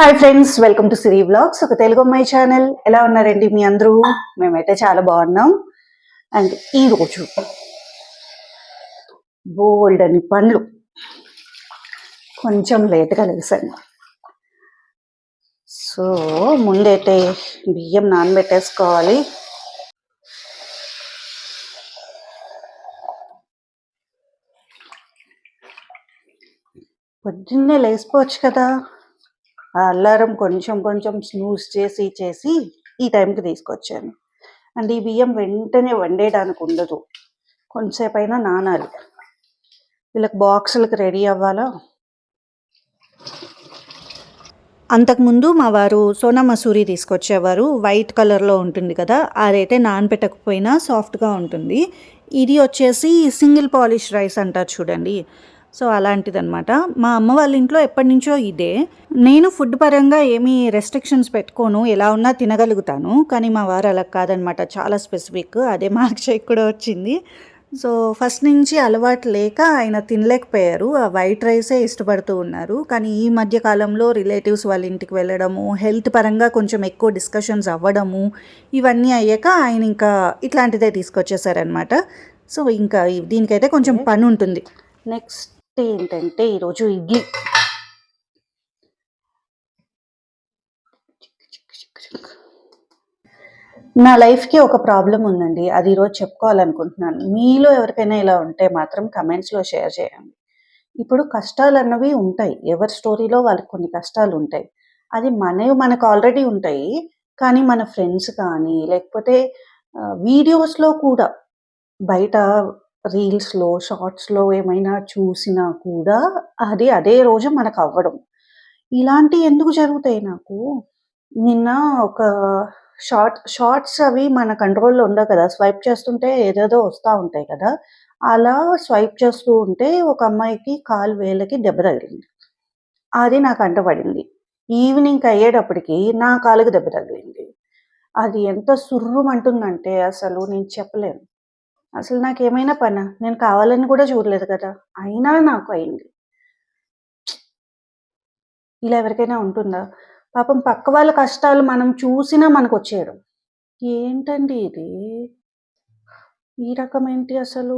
Hi friends welcome to Siri blogs ఒక తెలుగు అమ్మాయి channel ఎలా ఉన్నారండి మీ అందరూ? మేమైతే చాలా బాగున్నాం. అండ్ ఈ రోజు బోల్డ్ అని పండ్లు. కొంచెం లేట్గా లేసాను. సో ముందైతే బియ్యం నానబెట్టేసుకోవాలి. పొద్దున్నే లేసిపోవచ్చు కదా. ఆ అల్లారం కొంచెం కొంచెం స్నూస్ చేసి చేసి ఈ టైంకి తీసుకొచ్చాను. అండ్ ఈ బియ్యం వెంటనే వండేయడానికి ఉండదు. కొంతసేపు అయినా నానాలి. వీళ్ళకి బాక్సులకు రెడీ అవ్వాలా? అంతకుముందు మా వారు సోనా మసూరి తీసుకొచ్చేవారు. వైట్ కలర్లో ఉంటుంది కదా అదైతే నానబెట్టకపోయినా సాఫ్ట్గా ఉంటుంది. ఇది వచ్చేసి సింగిల్ పాలిష్ రైస్ అంటారు చూడండి. సో అలాంటిదన్నమాట. మా అమ్మ వాళ్ళ ఇంట్లో ఎప్పటి నుంచో ఇదే. నేను ఫుడ్ పరంగా ఏమీ రెస్ట్రిక్షన్స్ పెట్టుకోను ఎలా ఉన్నా తినగలుగుతాను. కానీ మా వారు అలా కాదనమాట చాలా స్పెసిఫిక్. అదే మార్క్ షేక్ కూడా వచ్చింది. సో ఫస్ట్ నుంచి అలవాటు లేక ఆయన తినలేకపోయారు. ఆ వైట్ రైసే ఇష్టపడుతూ ఉన్నారు. కానీ ఈ మధ్య కాలంలో రిలేటివ్స్ వాళ్ళ ఇంటికి వెళ్ళడము హెల్త్ పరంగా కొంచెం ఎక్కువ డిస్కషన్స్ అవ్వడము ఇవన్నీ అయ్యాక ఆయన ఇంకా ఇట్లాంటిదే తీసుకొచ్చేసారనమాట సో ఇంకా దీనికైతే కొంచెం పని ఉంటుంది. నెక్స్ట్ ఏంటంటే ఈరోజు ఇడ్లీ. నా లైఫ్కి ఒక ప్రాబ్లం ఉందండి. అది ఈరోజు చెప్పుకోవాలనుకుంటున్నాను. మీలో ఎవరికైనా ఇలా ఉంటే మాత్రం కమెంట్స్లో షేర్ చేయండి. ఇప్పుడు కష్టాలు అన్నవి ఉంటాయి. ఎవరి స్టోరీలో వాళ్ళకి కొన్ని కష్టాలు ఉంటాయి. అది మనవి మనకు ఆల్రెడీ ఉంటాయి. కానీ మన ఫ్రెండ్స్ కానీ లేకపోతే వీడియోస్లో కూడా బయట రీల్స్లో షార్ట్స్లో ఏమైనా చూసినా కూడా అది అదే రోజు మనకు అవ్వడం ఇలాంటి ఎందుకు జరుగుతాయి నాకు నిన్న ఒక షార్ట్ షార్ట్స్ అవి మన కంట్రోల్‌లో ఉండవు కదా! స్వైప్ చేస్తుంటే ఏదేదో వస్తా ఉంటాయి కదా! అలా స్వైప్ చేస్తూ ఉంటే ఒక అమ్మాయికి కాలు వేలకి దెబ్బ తగిలింది. అది నాకు అంటపడింది. ఈవినింగ్ అయ్యేటప్పటికి నా కాలుకి దెబ్బ తగిలింది. అది ఎంత సుర్రుమంటుందంటే అసలు నేను చెప్పలేను. అసలు నాకేమైనా పనా? నేను కావాలని కూడా చూడలేదు కదా! అయినా నాకు అయింది. ఇలా ఎవరికైనా ఉంటుందా? పాపం పక్క వాళ్ళ కష్టాలు మనం చూసినా మనకొచ్చేయడం. ఏంటండి ఇది? ఈ రకం ఏంటి అసలు?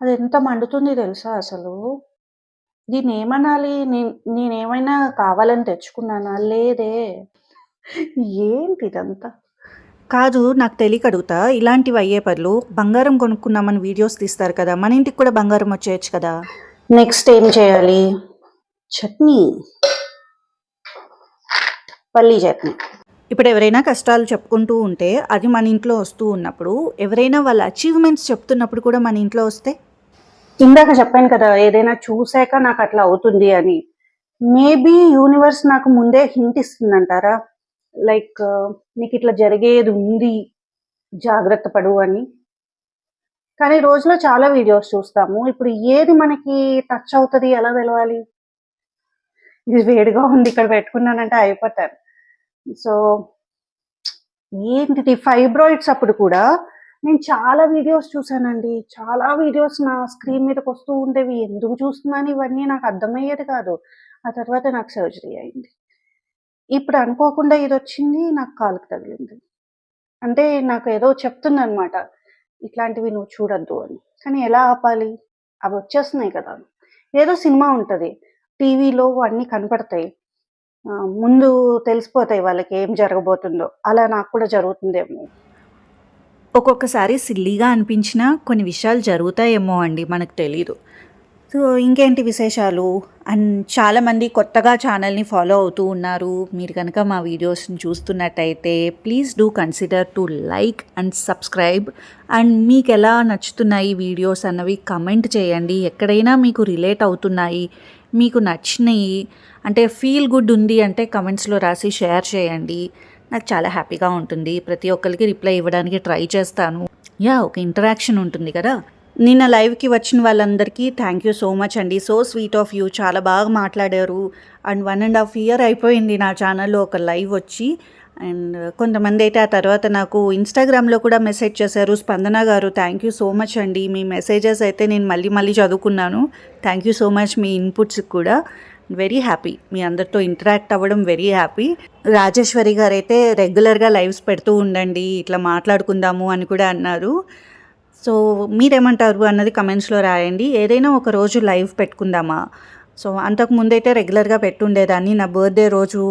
ఎంత మండుతుంది తెలుసా అసలు? దీన్నేమనాలి? నేను నేనేమైనా కావాలని తెచ్చుకున్నానా? లేదే. ఏంటి ఇదంతా కాదు నాకు తెలియక అడుగుతా. ఇలాంటివి అయ్యే బదులు బంగారం కొనుక్కుందామని వీడియోస్ తీస్తారు కదా! మన ఇంటికి కూడా బంగారం వచ్చేయొచ్చు కదా! నెక్స్ట్ ఏం చేయాలి? చట్నీ. పల్లీ చట్నీ. ఇప్పుడు ఎవరైనా కష్టాలు చెప్పుకుంటూ ఉంటే అది మన ఇంట్లో వస్తూ ఉన్నప్పుడు ఎవరైనా వాళ్ళ అచీవ్‌మెంట్స్ చెప్తున్నప్పుడు కూడా మన ఇంట్లో వస్తే? ఇందాక చెప్పాను కదా! ఏదైనా చూసాక నాకు అట్లా అవుతుంది అని. మేబీ యూనివర్స్ నాకు ముందే హింట్ ఇస్తుందంటారా? లైక్ నీకిట్లా జరిగేది ఉంది. జాగ్రత్త పడు అని. కానీ రోజులో చాలా వీడియోస్ చూస్తాము. ఇప్పుడు ఏది మనకి టచ్ అవుతుంది ఎలా తెలవాలి? ఇది వేడిగా ఉంది ఇక్కడ పెట్టుకున్నానంటే అయిపోతాను. సో ఏంటిది ఫైబ్రాయిడ్స్ అప్పుడు కూడా నేను చాలా వీడియోస్ చూసానండి. చాలా వీడియోస్ నా స్క్రీన్ మీదకి వస్తూ ఉండేవి. ఎందుకు చూస్తున్నాను ఇవన్నీ నాకు అర్థమయ్యేది కాదు. ఆ తర్వాత నాకు సర్జరీ అయింది. ఇప్పుడు అనుకోకుండా ఇది వచ్చింది నాకు కాలుకి తగిలింది. అంటే నాకు ఏదో చెప్తుందనమాట. ఇట్లాంటివి నువ్వు చూడొద్దు అని. కానీ ఎలా ఆపాలి? అవి వచ్చేస్తున్నాయి కదా! ఏదో సినిమా ఉంటుంది టీవీలో అన్నీ కనపడతాయి. ముందు తెలిసిపోతాయి వాళ్ళకి ఏం జరగబోతుందో. అలా నాకు కూడా జరుగుతుందేమో. ఒక్కొక్కసారి సిల్లీగా అనిపించినా కొన్ని విషయాలు జరుగుతాయేమో అండి మనకు తెలీదు. సో ఇంకేంటి విశేషాలు? అండ్ చాలామంది కొత్తగా ఛానల్‌ని ఫాలో అవుతూ ఉన్నారు. మీరు కనుక మా వీడియోస్‌ని చూస్తున్నట్టయితే please do consider to like and subscribe. And మీకు ఎలా నచ్చుతున్నాయి వీడియోస్ అన్నవి కమెంట్ చేయండి. ఎక్కడైనా మీకు రిలేట్ అవుతున్నాయి, మీకు నచ్చినాయి అంటే ఫీల్ గుడ్ ఉంది అంటే కమెంట్స్‌లో రాసి షేర్ చేయండి. నాకు చాలా హ్యాపీగా ఉంటుంది. ప్రతి ఒక్కరికి రిప్లై ఇవ్వడానికి ట్రై చేస్తాను. యా ఒక ఇంటరాక్షన్ ఉంటుంది కదా! నిన్న లైవ్‌కి వచ్చిన వాళ్ళందరికీ థ్యాంక్ యూ సో మచ్ అండి. So sweet of you. చాలా బాగా మాట్లాడారు. And one and half year అయిపోయింది నా ఛానల్‌లో ఒక లైవ్ వచ్చి. అండ్ కొంతమంది అయితే ఆ తర్వాత నాకు ఇన్‌స్టాగ్రామ్‌లో కూడా మెసేజ్ చేశారు. స్పందన గారు థ్యాంక్ యూ సో మచ్ అండి. మీ మెసేజెస్ అయితే నేను మళ్ళీ మళ్ళీ చదువుకున్నాను. థ్యాంక్ యూ సో మచ్ మీ ఇన్‌పుట్స్‌కి కూడా. వెరీ హ్యాపీ మీ అందరితో ఇంటరాక్ట్ అవ్వడం వెరీ హ్యాపీ రాజేశ్వరి గారు అయితే రెగ్యులర్గా లైవ్స్ పెడుతూ ఉండండి ఇట్లా మాట్లాడుకుందాము అని కూడా అన్నారు సో మీరేమంటారు అన్నది కమెంట్స్లో రాయండి. ఏదైనా ఒక రోజు లైవ్ పెట్టుకుందామా? సో అంతకు ముందైతే రెగ్యులర్గా పెట్టుండేదాన్ని. నా బర్త్డే రోజు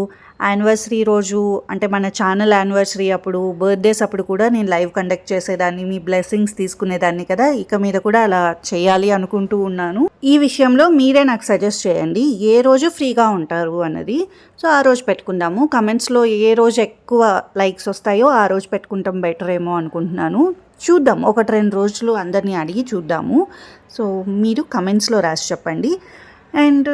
యానివర్సరీ రోజు అంటే మన ఛానల్ యానివర్సరీ అప్పుడు బర్త్డేస్ అప్పుడు కూడా నేను లైవ్ కండక్ట్ చేసేదాన్ని. మీ బ్లెస్సింగ్స్ తీసుకునేదాన్ని కదా. ఇక మీద కూడా అలా చేయాలి అనుకుంటూ ఉన్నాను. ఈ విషయంలో మీరే నాకు సజెస్ట్ చేయండి. ఏ రోజు ఫ్రీగా ఉంటారు అన్నది. సో ఆ రోజు పెట్టుకుందాము. కమెంట్స్లో ఏ రోజు ఎక్కువ లైక్స్ వస్తాయో ఆ రోజు పెట్టుకుంటాం బెటర్ ఏమో అనుకుంటున్నాను. చూద్దాం. ఒకటి రెండు రోజులు అందరినీ అడిగి చూద్దాము. సో మీరు కమెంట్స్లో రాసి చెప్పండి. అండ్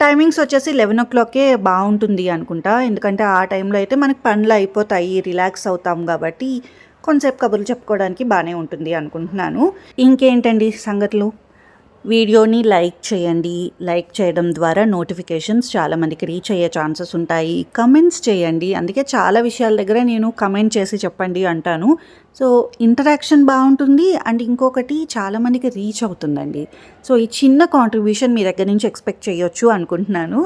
టైమింగ్స్ వచ్చేసి లెవెన్ ఓ క్లాక్కే బాగుంటుంది అనుకుంటా. ఎందుకంటే ఆ టైంలో అయితే మనకి పనులు అయిపోతాయి రిలాక్స్ అవుతాం కాబట్టి కొంతసేపు కబుర్లు చెప్పుకోవడానికి బాగానే ఉంటుంది అనుకుంటున్నాను. ఇంకేంటండి సంగతులు? వీడియోని లైక్ చేయండి. లైక్ చేయడం ద్వారా నోటిఫికేషన్స్ చాలామందికి రీచ్ అయ్యే ఛాన్సెస్ ఉంటాయి. కమెంట్స్ చేయండి. అందుకే చాలా విషయాల దగ్గర నేను కమెంట్ చేసి చెప్పండి అంటాను. సో ఇంటరాక్షన్ బాగుంటుంది అండ్ ఇంకొకటి చాలామందికి రీచ్ అవుతుందండి. సో ఈ చిన్న కాంట్రిబ్యూషన్ మీ దగ్గర నుంచి ఎక్స్పెక్ట్ చేయొచ్చు అనుకుంటున్నాను.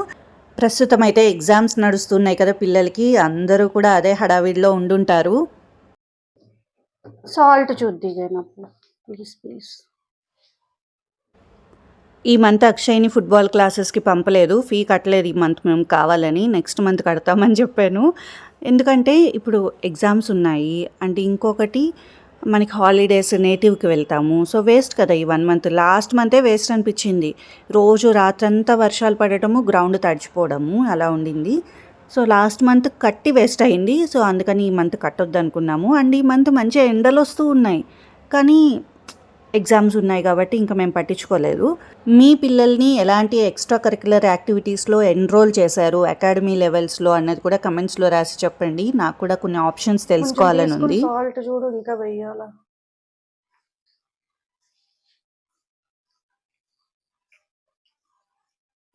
ప్రస్తుతం అయితే ఎగ్జామ్స్ నడుస్తున్నాయి కదా పిల్లలకి. అందరూ కూడా అదే హడావిడిలో ఉండుంటారు. సాల్ట్ చూద్ది ప్లీజ్ ప్లీజ్. ఈ మంత్ అక్షయ్ని ఫుట్బాల్ క్లాసెస్కి పంపలేదు. ఫీ కట్టలేదు ఈ మంత్ మేము కావాలని. నెక్స్ట్ మంత్ కడతామని చెప్పాను. ఎందుకంటే ఇప్పుడు ఎగ్జామ్స్ ఉన్నాయి. అండ్ ఇంకొకటి మనకి హాలిడేస్ నేటివ్కి వెళ్తాము. సో వేస్ట్ కదా ఈ వన్ మంత్. లాస్ట్ మంతే వేస్ట్ అనిపించింది. రోజు రాత్రంతా వర్షాలు పడటము గ్రౌండ్ తడిచిపోవడము అలా ఉండింది. సో లాస్ట్ మంత్ కట్టి వేస్ట్ అయింది. సో అందుకని ఈ మంత్ కట్టొద్దు అనుకున్నాము అండ్ ఈ మంత్ మంచిగా ఎండలు వస్తూ ఉన్నాయి. కానీ ఎగ్జామ్స్ ఉన్నాయి కాబట్టి ఇంకా మేము పట్టించుకోలేదు. మీ పిల్లల్ని ఎలాంటి ఎక్స్ట్రా కరికులర్ యాక్టివిటీస్లో ఎన్రోల్ చేశారు? అకాడమీ లెవెల్స్లో అన్నది కూడా కమెంట్స్లో రాసి చెప్పండి. నాకు కూడా కొన్ని ఆప్షన్స్ తెలుసుకోవాలని ఉంది. సాల్ట్ చూడు ఇంకా వెయ్యాలా?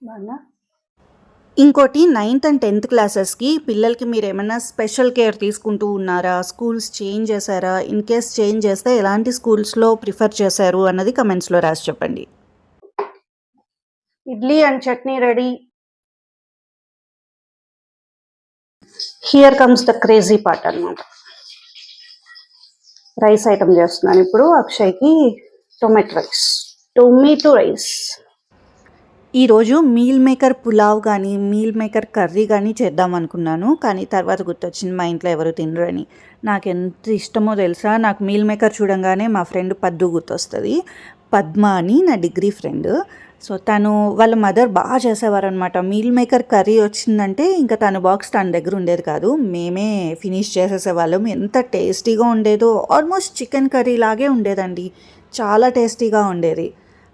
బాగా ఇంకోటి నైన్త్ అండ్ టెన్త్ క్లాసెస్కి పిల్లలకి మీరు ఏమైనా స్పెషల్ కేర్ తీసుకుంటూ ఉన్నారా? స్కూల్స్ చేంజ్ చేశారా? ఇన్ కేస్ చేంజ్ చేస్తే ఎలాంటి స్కూల్స్లో ప్రిఫర్ చేశారు? అన్నది కమెంట్స్లో రాసి చెప్పండి. Idli and chutney ready. Here comes the crazy part అన్నమాట. రైస్ ఐటమ్ చేస్తున్నాను ఇప్పుడు అక్షయ్కి టొమాటో రైస్ టొమాటో రైస్ ఈరోజు మీల్ మేకర్ పులావ్ కానీ మీల్ మేకర్ కర్రీ కానీ చేద్దాం అనుకున్నాను. కానీ తర్వాత గుర్తొచ్చింది మా ఇంట్లో ఎవరు తినరని నాకు ఎంత ఇష్టమో తెలుసా? నాకు మీల్ మేకర్ చూడంగానే మా ఫ్రెండ్ పద్దు గుర్తొస్తుంది. పద్మ అని నా డిగ్రీ ఫ్రెండ్. సో తను వాళ్ళ మదర్ బాగా చేసేవారనమాట మీల్ మేకర్ కర్రీ వచ్చిందంటే ఇంకా తన బాక్స్ తన దగ్గర ఉండేది కాదు. మేమే ఫినిష్ చేసేసేవాళ్ళం. ఎంత టేస్టీగా ఉండేదో. ఆల్మోస్ట్ చికెన్ కర్రీ లాగే ఉండేదండి. చాలా టేస్టీగా ఉండేది.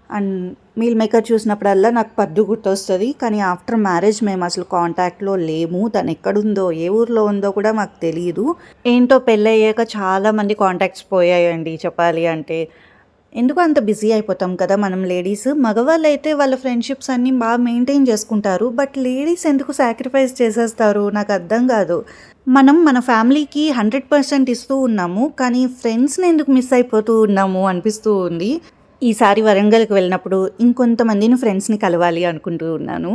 అండ్ మీల్ మేకర్ చూసినప్పుడల్లా నాకు పద్దు గుర్తొస్తుంది. కానీ ఆఫ్టర్ మ్యారేజ్ మేము అసలు కాంటాక్ట్లో లేము. తను ఎక్కడుందో ఏ ఊర్లో ఉందో కూడా మాకు తెలియదు ఏంటో పెళ్ళయ్యాక చాలా మంది కాంటాక్ట్స్ పోయాయండి చెప్పాలి అంటే. ఎందుకు అంత బిజీ అయిపోతాం కదా మనం లేడీస్. మగవాళ్ళు అయితే వాళ్ళ ఫ్రెండ్షిప్స్ అన్నీ బాగా మెయింటైన్ చేసుకుంటారు. బట్ లేడీస్ ఎందుకు సాక్రిఫైస్ చేసేస్తారు? నాకు అర్థం కాదు. మనం మన ఫ్యామిలీకి హండ్రెడ్ పర్సెంట్ ఇస్తూ ఉన్నాము. కానీ ఫ్రెండ్స్ని ఎందుకు మిస్ అయిపోతూ ఉన్నాము అనిపిస్తూ ఉంది. ఈసారి వరంగల్కి వెళ్ళినప్పుడు ఇంకొంతమందిని ఫ్రెండ్స్ని కలవాలి అనుకుంటూ ఉన్నాను.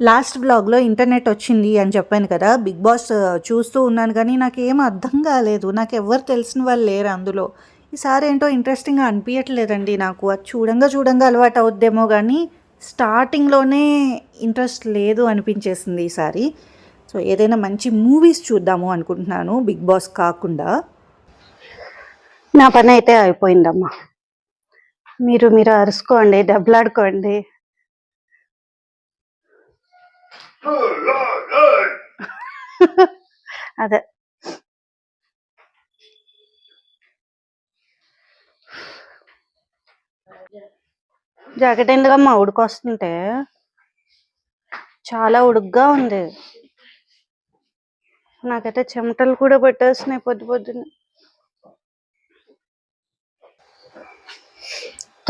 లాస్ట్ బ్లాగ్లో ఇంటర్నెట్ వచ్చింది అని చెప్పాను కదా బిగ్ బాస్ చూస్తూ ఉన్నాను కానీ నాకు ఏం అర్థం కాలేదు. నాకు ఎవరు తెలిసిన వాళ్ళు లేరు అందులో. ఈసారి ఏంటో ఇంట్రెస్టింగ్గా అనిపించట్లేదండి నాకు. అది చూడంగా చూడంగా అలవాటు అవుద్దేమో కానీ స్టార్టింగ్లోనే ఇంట్రెస్ట్ లేదు అనిపించేసింది ఈసారి. సో ఏదైనా మంచి మూవీస్ చూద్దాము అనుకుంటున్నాను బిగ్ బాస్ కాకుండా. నా పని అయితే అయిపోయిందమ్మా. మీరు మీరు అరుసుకోండి డబ్బులాడుకోండి. అదే. జాకెట్ ఎందుకమ్మా ఉడుకొస్తుంటే చాలా ఉడుగ్గా ఉంది. నాకైతే చెమటలు కూడా పట్టేస్తున్నాయి పొద్దు పొద్దున్న.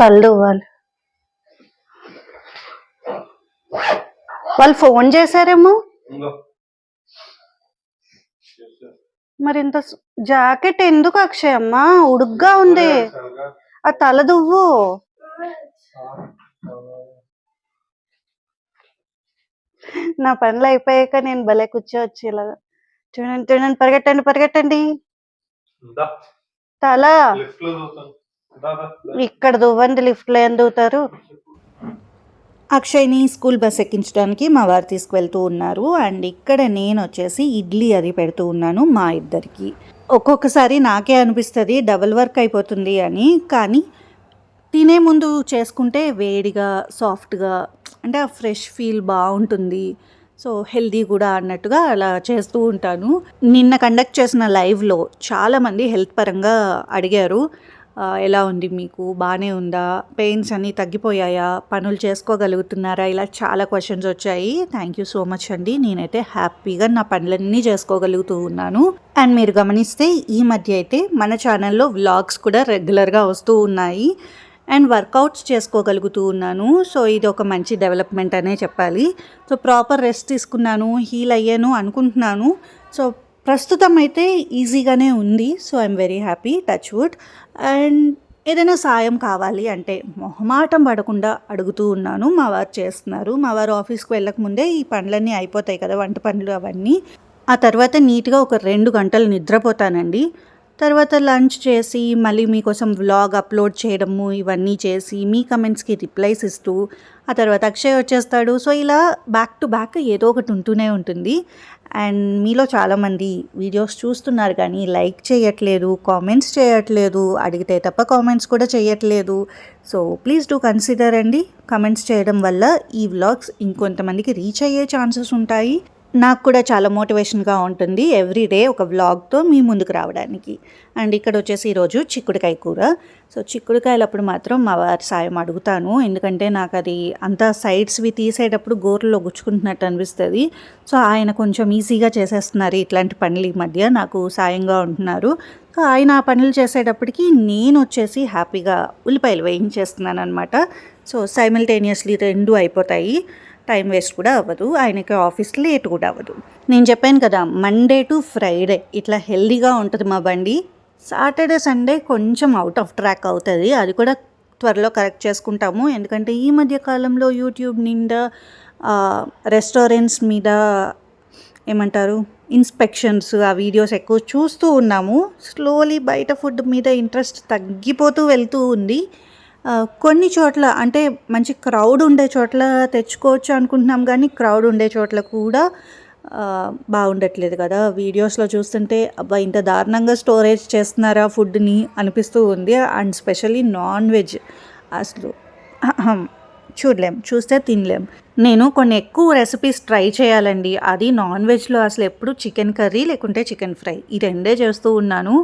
కళ్ళు వాళ్ళు. వాళ్ళు ఫోన్ చేశారేమో? మరి ఇంత జాకెట్ ఎందుకు అక్షయ్ అమ్మా? ఉడుగ్గా ఉంది. ఆ తల దువ్వు. నా పనులు అయిపోయాక నేను భలే కూర్చోవచ్చు ఇలాగా. చూడండి చూడండి పరిగెట్టండి పరిగెట్టండి. తల. ఇక్కడ దువ్వండి లిఫ్ట్లో ఏం అక్షయ్ని స్కూల్ బస్ ఎక్కించడానికి మా వారు తీసుకువెళ్తూ ఉన్నారు. అండ్ ఇక్కడ నేను వచ్చేసి ఇడ్లీ అది పెడుతూ ఉన్నాను మా ఇద్దరికి. ఒక్కొక్కసారి నాకే అనిపిస్తుంది డబుల్ వర్క్ అయిపోతుంది అని. కానీ తినే ముందు చేసుకుంటే వేడిగా సాఫ్ట్గా అంటే ఆ ఫ్రెష్ ఫీల్ బాగుంటుంది. సో హెల్దీ కూడా అన్నట్టుగా అలా చేస్తూ ఉంటాను. నిన్న కండక్ట్ చేసిన లైవ్లో చాలామంది హెల్త్ పరంగా అడిగారు. ఎలా ఉంది మీకు? బాగానే ఉందా? పెయిన్స్ అన్నీ తగ్గిపోయాయా? పనులు చేసుకోగలుగుతున్నారా? ఇలా చాలా క్వశ్చన్స్ వచ్చాయి. థ్యాంక్ యూ సో మచ్ అండి. నేనైతే హ్యాపీగా నా పనులన్నీ చేసుకోగలుగుతూ ఉన్నాను. అండ్ మీరు గమనిస్తే ఈ మధ్య అయితే మన ఛానల్లో వ్లాగ్స్ కూడా రెగ్యులర్గా వస్తూ ఉన్నాయి. అండ్ వర్కౌట్స్ చేసుకోగలుగుతూ ఉన్నాను. సో ఇది ఒక మంచి డెవలప్మెంట్ అనే చెప్పాలి. సో ప్రాపర్ రెస్ట్ తీసుకున్నాను హీల్ అయ్యాను అనుకుంటున్నాను. సో ప్రస్తుతం అయితే ఈజీగానే ఉంది. So I'm very happy. Touch wood. And ఏదైనా సాయం కావాలి అంటే మొహమాటం పడకుండా అడుగుతూ ఉన్నాను. మా వారు చేస్తున్నారు. మా వారు ఆఫీస్కి వెళ్ళకముందే ఈ పనులన్నీ అయిపోతాయి కదా వంట పనులు అవన్నీ. ఆ తర్వాత నీట్గా ఒక రెండు గంటలు నిద్రపోతానండి. తర్వాత లంచ్ చేసి మళ్ళీ మీకోసం వ్లాగ్ అప్లోడ్ చేయడము ఇవన్నీ చేసి మీ కమెంట్స్కి రిప్లైస్ ఇస్తూ ఆ తర్వాత అక్షయ్ వచ్చేస్తాడు. సో ఇలా బ్యాక్ టు బ్యాక్ ఏదో ఒకటి ఉంటూనే ఉంటుంది. అండ్ మీలో చాలామంది వీడియోస్ చూస్తున్నారు కానీ లైక్ చేయట్లేదు కామెంట్స్ చేయట్లేదు అడిగితే తప్ప కామెంట్స్ కూడా చేయట్లేదు. సో ప్లీజ్ డూ కన్సిడర్ అండి. కమెంట్స్ చేయడం వల్ల ఈ వ్లాగ్స్ ఇంకొంతమందికి రీచ్ అయ్యే ఛాన్సెస్ ఉంటాయి. నాకు కూడా చాలా మోటివేషన్గా ఉంటుంది ఎవ్రీ డే ఒక వ్లాగ్తో మీ ముందుకు రావడానికి. అండ్ ఇక్కడ వచ్చేసి ఈరోజు చిక్కుడుకాయ కూర. సో చిక్కుడుకాయలు అప్పుడు మాత్రం మా వారి సాయం అడుగుతాను. ఎందుకంటే నాకు అది అంతా సైడ్స్వి తీసేటప్పుడు గోర్లలో గుచ్చుకుంటున్నట్టు అనిపిస్తుంది. సో ఆయన కొంచెం ఈజీగా చేసేస్తున్నారు ఇట్లాంటి పనులు ఈ మధ్య. నాకు సాయంగా ఉంటున్నారు. సో ఆయన ఆ పనులు చేసేటప్పటికి నేను వచ్చేసి హ్యాపీగా ఉల్లిపాయలు వేయించేస్తున్నాను అనమాట సో సైమిల్టేనియస్లీ రెండు అయిపోతాయి. టైం వేస్ట్ కూడా అవ్వదు. ఆయనకి ఆఫీస్ లేట్ కూడా అవ్వదు. నేను చెప్పాను కదా మండే టు ఫ్రైడే ఇట్లా హెల్దీగా ఉంటుంది మా బండి. సాటర్డే సండే కొంచెం అవుట్ ఆఫ్ ట్రాక్ అవుతుంది. అది కూడా త్వరలో కరెక్ట్ చేసుకుంటాము. ఎందుకంటే ఈ మధ్య కాలంలో యూట్యూబ్ నిండా రెస్టారెంట్స్ మీద ఏమంటారు ఇన్స్పెక్షన్స్ ఆ వీడియోస్ ఎక్కువ చూస్తూ ఉన్నాము. స్లోలీ బయట ఫుడ్ మీద ఇంట్రెస్ట్ తగ్గిపోతూ వెళ్తూ ఉంది. కొన్ని చోట్ల అంటే మంచి క్రౌడ్ ఉండే చోట్ల తెచ్చుకోవచ్చు అనుకుంటున్నాం కానీ క్రౌడ్ ఉండే చోట్ల కూడా బాగుండట్లేదు కదా. వీడియోస్లో చూస్తుంటే అబ్బా ఇంత దారుణంగా స్టోరేజ్ చేస్తున్నారా ఫుడ్ని అనిపిస్తూ ఉంది. అండ్ స్పెషల్లీ నాన్ వెజ్ అసలు చూడలేం చూస్తే తినలేం. నేను కొన్ని ఎక్కువ రెసిపీస్ ట్రై చేయాలండి. అది నాన్ వెజ్లో అసలు ఎప్పుడు చికెన్ కర్రీ లేకుంటే చికెన్ ఫ్రై. ఈ రెండే చేస్తూ ఉన్నాను.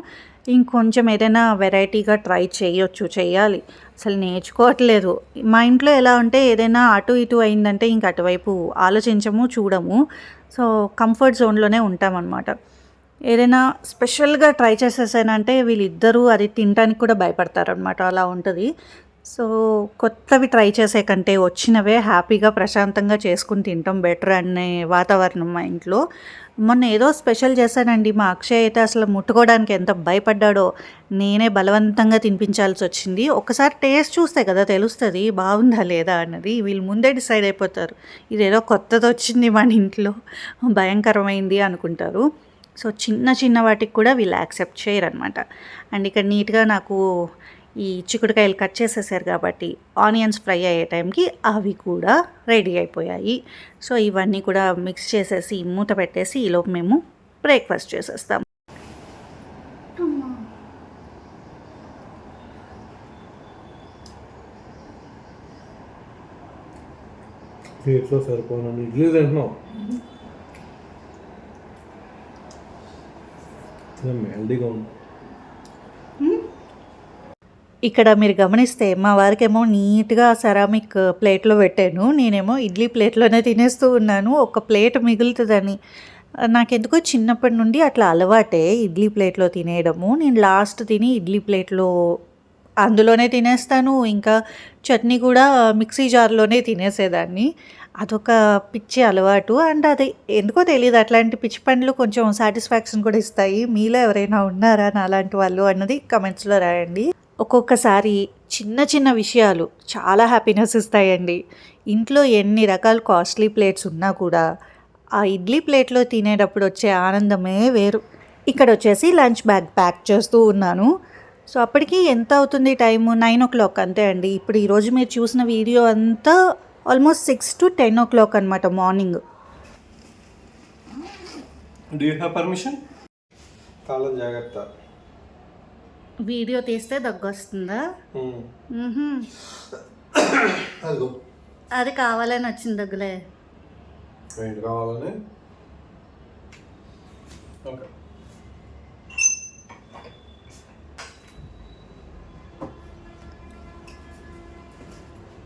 ఇంకొంచెం ఏదైనా వెరైటీగా ట్రై చేయొచ్చు చేయాలి. అసలు నేర్చుకోవట్లేదు. మా ఇంట్లో ఎలా ఉంటే ఏదైనా అటు ఇటు అయిందంటే ఇంక అటువైపు ఆలోచించము చూడము. సో కంఫర్ట్ జోన్లోనే ఉంటామన్నమాట. ఏదైనా స్పెషల్గా ట్రై చేసేసానంటే వీళ్ళిద్దరూ అది తినడానికి కూడా భయపడతారనమాట అలా ఉంటుంది. సో కొత్తవి ట్రై చేసే కంటే వచ్చినవే హ్యాపీగా ప్రశాంతంగా చేసుకుని తింటాం బెటర్ అనే వాతావరణం మా ఇంట్లో. మొన్న ఏదో స్పెషల్ చేశానండి. మా అక్షయ్ అయితే అసలు ముట్టుకోవడానికి ఎంత భయపడ్డాడో నేనే బలవంతంగా తినిపించాల్సి వచ్చింది. ఒకసారి టేస్ట్ చూస్తే కదా తెలుస్తుంది బాగుందా లేదా అన్నది. వీళ్ళు ముందే డిసైడ్ అయిపోతారు. ఇదేదో కొత్తది వచ్చింది మన ఇంట్లో భయంకరమైంది అనుకుంటారు. సో చిన్న చిన్న వాటికి కూడా వీళ్ళు యాక్సెప్ట్ చేయరు అనమాట అండ్ ఇక్కడ నీట్గా నాకు ఈ చిక్కుడుకాయలు కట్ చేసేసారు కాబట్టి ఆనియన్స్ ఫ్రై అయ్యే టైంకి అవి కూడా రెడీ అయిపోయాయి. సో ఇవన్నీ కూడా మిక్స్ చేసేసి మూత పెట్టేసి ఈలోపు మేము బ్రేక్ఫాస్ట్ చేసేస్తాం. సరిపోను ఇడ్లీ హెల్దీగా ఉంది ఇక్కడ మీరు గమనిస్తే మా వారికేమో నీట్గా సెరామిక్ ప్లేట్లో పెట్టాను. నేనేమో ఇడ్లీ ప్లేట్లోనే తినేస్తూ ఉన్నాను. ఒక ప్లేట్ మిగులుతుందని. నాకెందుకో చిన్నప్పటి నుండి అట్లా అలవాటే ఇడ్లీ ప్లేట్లో తినేయడము. నేను లాస్ట్ తిని ఇడ్లీ ప్లేట్లో అందులోనే తినేస్తాను. ఇంకా చట్నీ కూడా మిక్సీ జార్లోనే తినేసేదాన్ని. అదొక పిచ్చి అలవాటు. అండ్ అది ఎందుకో తెలియదు అట్లాంటి పిచ్చి పండ్లు కొంచెం సాటిస్ఫాక్షన్ కూడా ఇస్తాయి. మీలో ఎవరైనా ఉన్నారా నా అలాంటి వాళ్ళు అన్నది కమెంట్స్లో రాయండి. ఒక్కొక్కసారి చిన్న చిన్న విషయాలు చాలా హ్యాపీనెస్ ఇస్తాయండి. ఇంట్లో ఎన్ని రకాల కాస్ట్లీ ప్లేట్స్ ఉన్నా కూడా ఆ ఇడ్లీ ప్లేట్లో తినేటప్పుడు వచ్చే ఆనందమే వేరు. ఇక్కడ వచ్చేసి లంచ్ బ్యాగ్ ప్యాక్ చేస్తూ ఉన్నాను. సో అప్పటికి ఎంత అవుతుంది టైము? నైన్ ఓ క్లాక్ అంతే అండి. ఇప్పుడు ఈరోజు మీరు చూసిన వీడియో అంతా almost six to ten o'clock అనమాట morning. Do you have permission తాళం జాగ్రత్త. వీడియో తీస్తే దగ్గొస్తుందా? అది కావాలని వచ్చింది దగ్గరే ఏంటి కావాలని?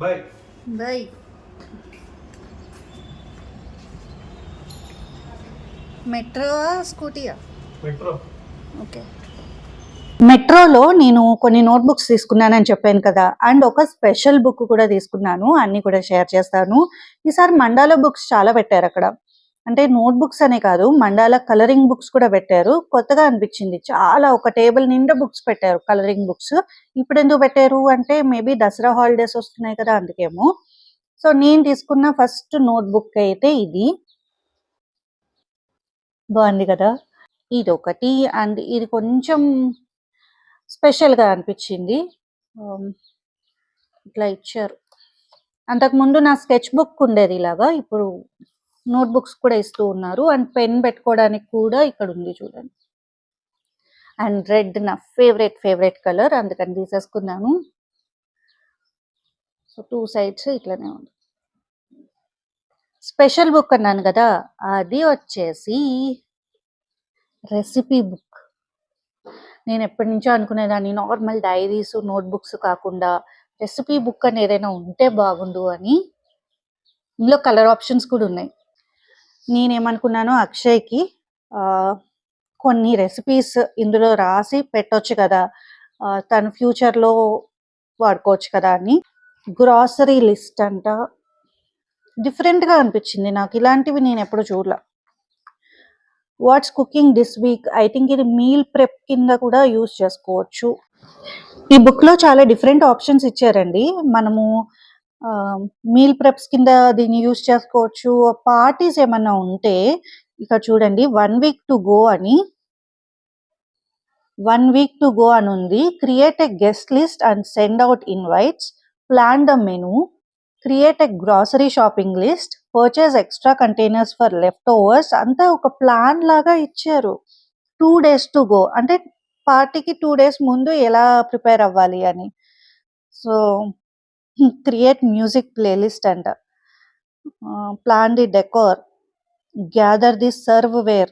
బాయ్ బాయ్ మెట్రో స్కూటీయా? మెట్రో. ఓకే. మెట్రోలో నేను కొన్ని నోట్బుక్స్ తీసుకున్నానని చెప్పాను కదా అండ్ ఒక స్పెషల్ బుక్ కూడా తీసుకున్నాను అన్ని కూడా షేర్ చేస్తాను. ఈసారి మండాల బుక్స్ చాలా పెట్టారు అక్కడ. అంటే నోట్ బుక్స్ అనే కాదు మండాల కలరింగ్ బుక్స్ కూడా పెట్టారు. కొత్తగా అనిపించింది. చాలా ఒక టేబుల్ నిండా బుక్స్ పెట్టారు కలరింగ్ బుక్స్. ఇప్పుడు ఎందుకు పెట్టారు అంటే మేబీ దసరా హాలిడేస్ వస్తున్నాయి కదా అందుకేమో. సో నేను తీసుకున్న ఫస్ట్ నోట్ బుక్ అయితే ఇది. బాగుంది కదా? ఇది ఒకటి అండ్ ఇది కొంచెం స్పెషల్గా అనిపించింది. ఇట్లా ఇచ్చారు. అంతకుముందు నా స్కెచ్ బుక్ ఉండేది ఇలాగా. ఇప్పుడు నోట్ బుక్స్ కూడా ఇస్తూ ఉన్నారు. అండ్ పెన్ పెట్టుకోవడానికి కూడా ఇక్కడ ఉంది చూడండి. అండ్ రెడ్ నా ఫేవరెట్ ఫేవరెట్ కలర్. అందుకని తీసేసుకున్నాను. సో టూ సైడ్స్ ఇట్లానే ఉంది. స్పెషల్ బుక్ అన్నాను కదా అది వచ్చేసి రెసిపీ బుక్. నేను ఎప్పటి నుంచో అనుకునేదాన్ని నార్మల్ డైరీస్ నోట్బుక్స్ కాకుండా రెసిపీ బుక్ అని ఏదైనా ఉంటే బాగుండు అని. ఇందులో కలర్ ఆప్షన్స్ కూడా ఉన్నాయి. నేనేమనుకున్నాను అక్షయ్కి కొన్ని రెసిపీస్ ఇందులో రాసి పెట్టవచ్చు కదా తన తను ఫ్యూచర్లో వాడుకోవచ్చు కదా అని. గ్రాసరీ లిస్ట్ అంట. డిఫరెంట్గా అనిపించింది నాకు. ఇలాంటివి నేను ఎప్పుడు చూడలే. What's cooking this week? I think ఇది మీల్ ప్రెప్ కింద కూడా యూస్ చేసుకోవచ్చు. ఈ బుక్లో చాలా డిఫరెంట్ ఆప్షన్స్ ఇచ్చారండి. మనము మీల్ ప్రెప్స్ కింద దీన్ని యూస్ చేసుకోవచ్చు. పార్టీస్ ఏమన్నా ఉంటే ఇక్కడ చూడండి వన్ వీక్ టు గో అని వన్ వీక్ టు గో అని ఉంది. Create a guest list and send out invites. Plan the menu. Create a grocery shopping list. Purchase extra containers for leftovers అంతా ఒక ప్లాన్ లాగా ఇచ్చారు. టూ డేస్ టు గో అంటే పార్టీకి two days ముందు ఎలా ప్రిపేర్ అవ్వాలి అని. సో క్రియేట్ మ్యూజిక్ ప్లేలిస్ట్ అంట. Plan the decor gather the serveware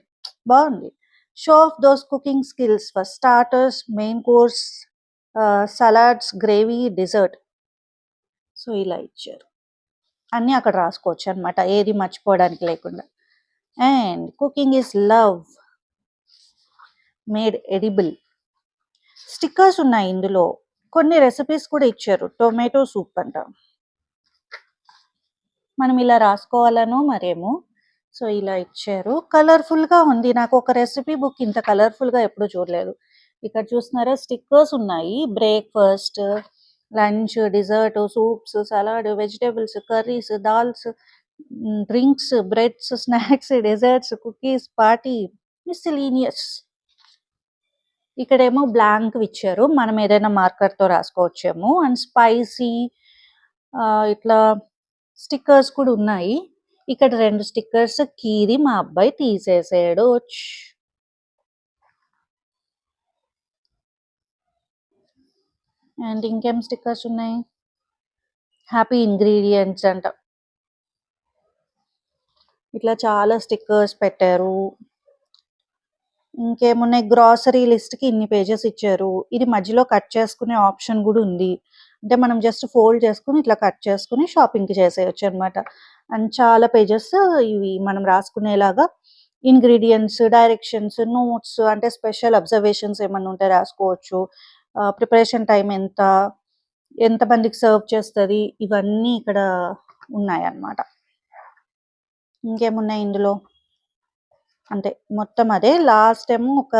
బాగుంది. Show off those cooking skills for starters main course salads gravy dessert so ఇలా ఇచ్చారు. అన్నీ అక్కడ రాసుకోవచ్చు అనమాట ఏది మర్చిపోవడానికి లేకుండా. And cooking is love made edible. Stickers ఉన్నాయి ఇందులో. కొన్ని రెసిపీస్ కూడా ఇచ్చారు. టొమాటో సూప్ అంట. మనం ఇలా రాసుకోవాలనో మరేమో. సో ఇలా ఇచ్చారు. కలర్ఫుల్గా ఉంది. నాకు ఒక రెసిపీ బుక్ ఇంత కలర్ఫుల్గా ఎప్పుడు చూడలేదు. ఇక్కడ చూస్తున్నారా? స్టిక్కర్స్ ఉన్నాయి. Breakfast lunch dessert soups salad vegetables curries dals drinks breads snacks desserts cookies party miscellaneous ఇక్కడేమో బ్లాంక్ ఇచ్చారు. మనం ఏదైనా మార్కర్తో రాసుకోవచ్చేమో. అండ్ స్పైసీ ఇట్లా స్టిక్కర్స్ కూడా ఉన్నాయి. ఇక్కడ రెండు స్టిక్కర్స్ కీరి మా అబ్బాయి తీసేసాడు. అండ్ ఇంకేం స్టిక్కర్స్ ఉన్నాయి? హ్యాపీ ఇంగ్రీడియంట్స్ అంట. ఇట్లా చాలా స్టిక్కర్స్ పెట్టారు. ఇంకేమున్నాయి? గ్రాసరీ లిస్ట్కి ఇన్ని పేజెస్ ఇచ్చారు. ఇది మధ్యలో కట్ చేసుకునే ఆప్షన్ కూడా ఉంది. అంటే మనం జస్ట్ ఫోల్డ్ చేసుకుని ఇట్లా కట్ చేసుకుని షాపింగ్కి చేసేయచ్చు అనమాట అండ్ చాలా పేజెస్ ఇవి మనం రాసుకునేలాగా ఇంగ్రీడియంట్స్ డైరెక్షన్స్ నోట్స్ అంటే స్పెషల్ అబ్జర్వేషన్స్ ఏమన్నా ఉంటే రాసుకోవచ్చు. ప్రిపరేషన్ టైం ఎంత ఎంత మందికి సర్వ్ చేస్తుంది ఇవన్నీ ఇక్కడ ఉన్నాయన్నమాట. ఇంకేమున్నాయి ఇందులో? అంతే మొత్తం అదే లాస్ట్ ఏమో ఒక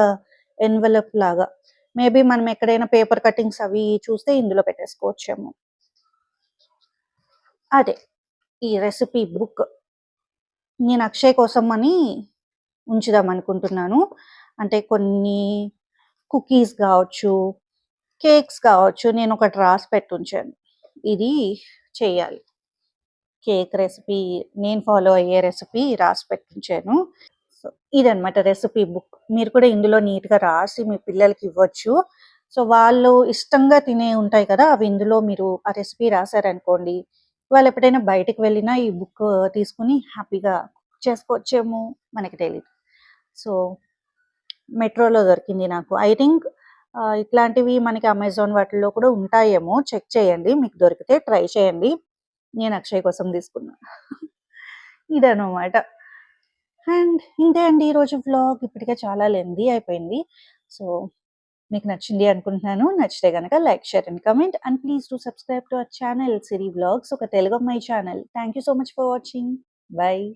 ఎన్వలప్ లాగా. మేబీ మనం ఎక్కడైనా పేపర్ కటింగ్స్ అవి చూస్తే ఇందులో పెట్టేసుకోవచ్చేమో. అదే ఈ రెసిపీ బుక్ నేను అక్షయ్ కోసం అని ఉంచుదాం అనుకుంటున్నాను. అంటే కొన్ని కుకీస్ కావచ్చు కేక్స్ కావచ్చు నేను ఒకటి రాసి పెట్టుంచాను. ఇది చేయాలి. కేక్ రెసిపీ నేను ఫాలో అయ్యే రెసిపీ రాసి పెట్టించాను. సో ఇదనమాట రెసిపీ బుక్. మీరు కూడా ఇందులో నీట్గా రాసి మీ పిల్లలకి ఇవ్వచ్చు. సో వాళ్ళు ఇష్టంగా తినే ఉంటాయి కదా అవి ఇందులో మీరు ఆ రెసిపీ రాశారనుకోండి వాళ్ళు ఎప్పుడైనా బయటకు వెళ్ళినా ఈ బుక్ తీసుకుని హ్యాపీగా కుక్ చేసుకోవచ్చేమో మనకి తెలియదు సో మెట్రోలో దొరికింది నాకు. ఐ థింక్ ఇట్లాంటివి మనకి అమెజాన్ వాటిల్లో కూడా ఉంటాయేమో. చెక్ చేయండి. మీకు దొరికితే ట్రై చేయండి. నేను అక్షయ్ కోసం తీసుకున్నా. ఇదనమాట అండ్ ఇంతే అండి ఈరోజు వ్లాగ్. ఇప్పటికే చాలా లెందీ అయిపోయింది. సో మీకు నచ్చింది అనుకుంటున్నాను. నచ్చితే కనుక like share and comment. And please to subscribe to our channel Siri vlogs. ఒక తెలుగు అమ్మాయి channel. Thank you so much for watching. Bye.